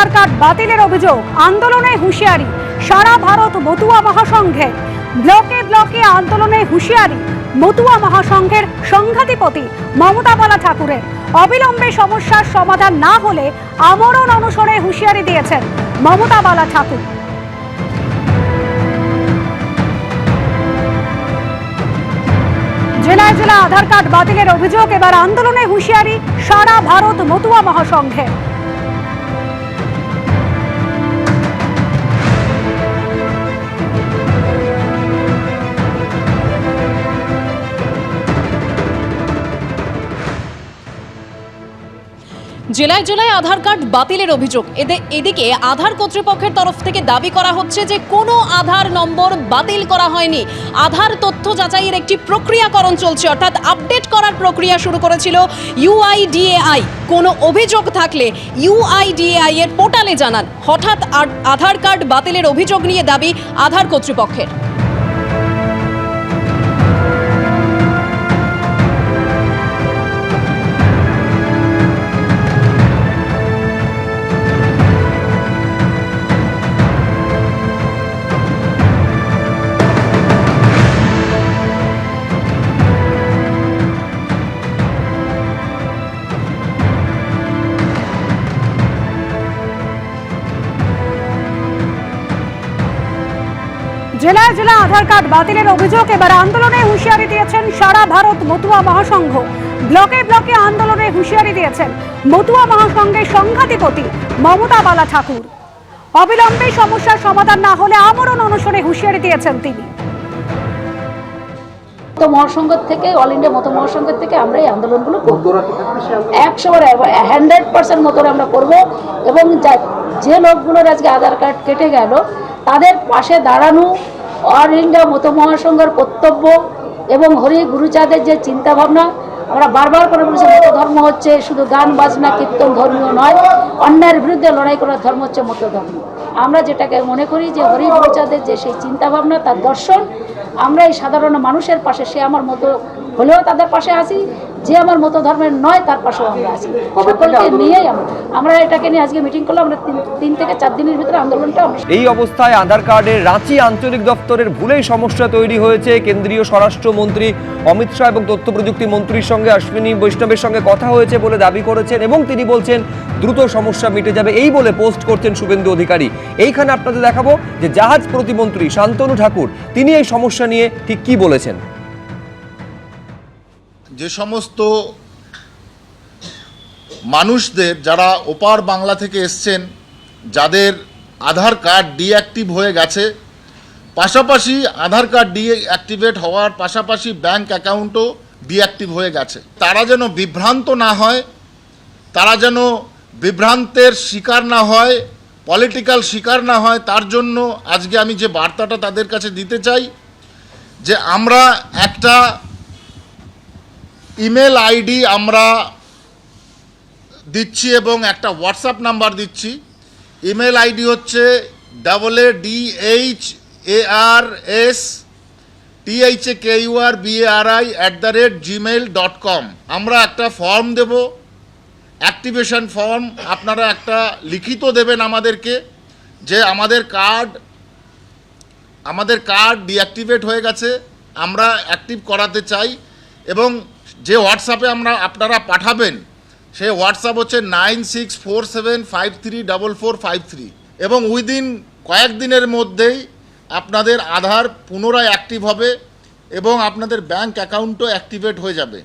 আধার card বাতিলের অভিযোগ, আন্দোলনে হুঁশিয়ারি। সারা ভারত মতুয়া মহাসংঘে। ব্লকে ব্লকে আন্দোলনে হুঁশিয়ারি। মতুয়া মহাসংঘের সংঘাধিপতি মমতা বালা ঠাকুরের অবিলম্বে সমস্যার সমাধান না হলে আমরণ অনশনে হুঁশিয়ারি দিয়েছেন মমতা বালা ঠাকুর জেলায় জেলা আধার কার্ড বাতিলের অভিযোগ, এবার আন্দোলনে হুঁশিয়ারি সারা ভারত মতুয়া মহাসংঘে। জেলায় জেলায় আধার কার্ড বাতিলের অভিযোগ। এদে এদিকে আধার কর্তৃপক্ষের তরফ থেকে দাবি করা হচ্ছে যে কোনো আধার নম্বর বাতিল করা হয়নি। আধার তথ্য যাচাইয়ের একটি প্রক্রিয়াকরণ চলছে, অর্থাৎ আপডেট করার প্রক্রিয়া শুরু করেছিল ইউআইডিএআই কোনো অভিযোগ থাকলে ইউআইডিএআই এর পোর্টালে জানান। হঠাৎ আধার কার্ড বাতিলের অভিযোগ নিয়ে দাবি আধার কর্তৃপক্ষের। জেলায় জেলা আধার কার্ড বাতিলের অভিযোগ এবার আন্দোলনে হুঁশিয়ারি দিয়েছেন সারা ভারত মতুয়া মহাসংঘ। ব্লকে ব্লকে আন্দোলনে হুঁশিয়ারি দিয়েছেন মতুয়া মহাসংঘের সংঘাধিপতি মমতা বালা ঠাকুর। অবিলম্বে সমস্যার সমাধান না হলে আমরণ অনশনে হুঁশিয়ারি দিয়েছেন তিনি। মতো মহাসংঘ থেকে অল ইন্ডিয়া মতো মহাসংঘের থেকে আমরা এই আন্দোলনগুলো করব। একশো হান্ড্রেড পার্সেন্ট মতো আমরা করব এবং যে লোকগুলোর আজকে আধার কার্ড কেটে গেল পাশে দাঁড়ানো অল ইন্ডিয়া মতো মহাসংঘের কর্তব্য এবং হরি গুরুচাঁদের যে চিন্তা ভাবনা আমরা বারবার করে বলেছি, মত ধর্ম হচ্ছে শুধু গান, বাজনা, কীর্তন ধর্মীয় নয় অন্যায়ের বিরুদ্ধে লড়াই করার ধর্ম হচ্ছে মত ধর্ম। আমরা যেটাকে মনে করি যে হরি গুরুচাঁদের যে সেই চিন্তা ভাবনা তার দর্শন আমরা এই সাধারণ মানুষের পাশে, সে আমার মতো হলেও তাদের পাশে আছি। যে আমার মতো ধর্মের নয় তার পাশেও আমরা আছি। সকলকে নিয়েই আমরা আমরা এটাকে নিয়ে আজকে মিটিং করলাম। আমরা তিন- তিন থেকে চার দিনের ভিতরে আন্দোলনটা এই অবস্থায় আধার কার্ডের রাঁচি আঞ্চলিক দপ্তরের ভুলেই সমস্যা তৈরি হয়েছে। কেন্দ্রীয় স্বরাষ্ট্রমন্ত্রী অমিত শাহ এবং তথ্য প্রযুক্তি মন্ত্রীর সঙ্গে অশ্বিনী বৈষ্ণবের সঙ্গে কথা হয়েছে বলে দাবি করেছেন এবং তিনি বলছেন দ্রুত সমস্যা মিটে যাবে এই বলে পোস্ট করছেন শুভেন্দু অধিকারী। এইখানে আপনাদের দেখাবো যে জাহাজ প্রতিমন্ত্রী শান্তনু ঠাকুর তিনি এই সমস্যা নিয়ে ঠিক কি বলেছেন? যে সমস্ত মানুষদের যারা ওপার বাংলা থেকে এসছেন, যাদের আধার কার্ড ডিঅ্যাক্টিভ হয়ে গেছে, পাশাপাশি আধার কার্ড ডিঅ্যাক্টিভেট হওয়ার পাশাপাশি ব্যাংক অ্যাকাউন্টও ডিঅ্যাক্টিভ হয়ে গেছে। তারা যেন বিভ্রান্ত না হয়, তারা যেন বিভ্রান্তের শিকার না হয়, পলিটিক্যাল শিকার না হয়, তার জন্য আজকে আমি যে বার্তাটা তাদের কাছে দিতে চাই, যে আমরা একটা ইমেল আইডি আমরা দিচ্ছি এবং একটা হোয়াটসঅ্যাপ নাম্বার দিচ্ছি ইমেল আইডি হচ্ছে double A D H A R S T H A K U R B R I at the rate Gmail dot com আমরা একটা ফর্ম দেব অ্যাক্টিভেশন ফর্ম আপনারা একটা লিখিত দেবেন আমাদেরকে যে আমাদের কার্ড আমাদের কার্ড ডিঅ্যাক্টিভেট হয়ে গেছে আমরা অ্যাক্টিভ করাতে চাই এবং যে হোয়াটসঅ্যাপে আমরা আপনারা পাঠাবেন, সে হোয়াটসঅ্যাপ হচ্ছে nine six four seven five three double four five three এবং উইদিন কয়েকদিনের মধ্যেই আপনাদের আধার পুনরায় অ্যাক্টিভ হবে এবং আপনাদের ব্যাঙ্ক অ্যাকাউন্টও অ্যাক্টিভেট হয়ে যাবে।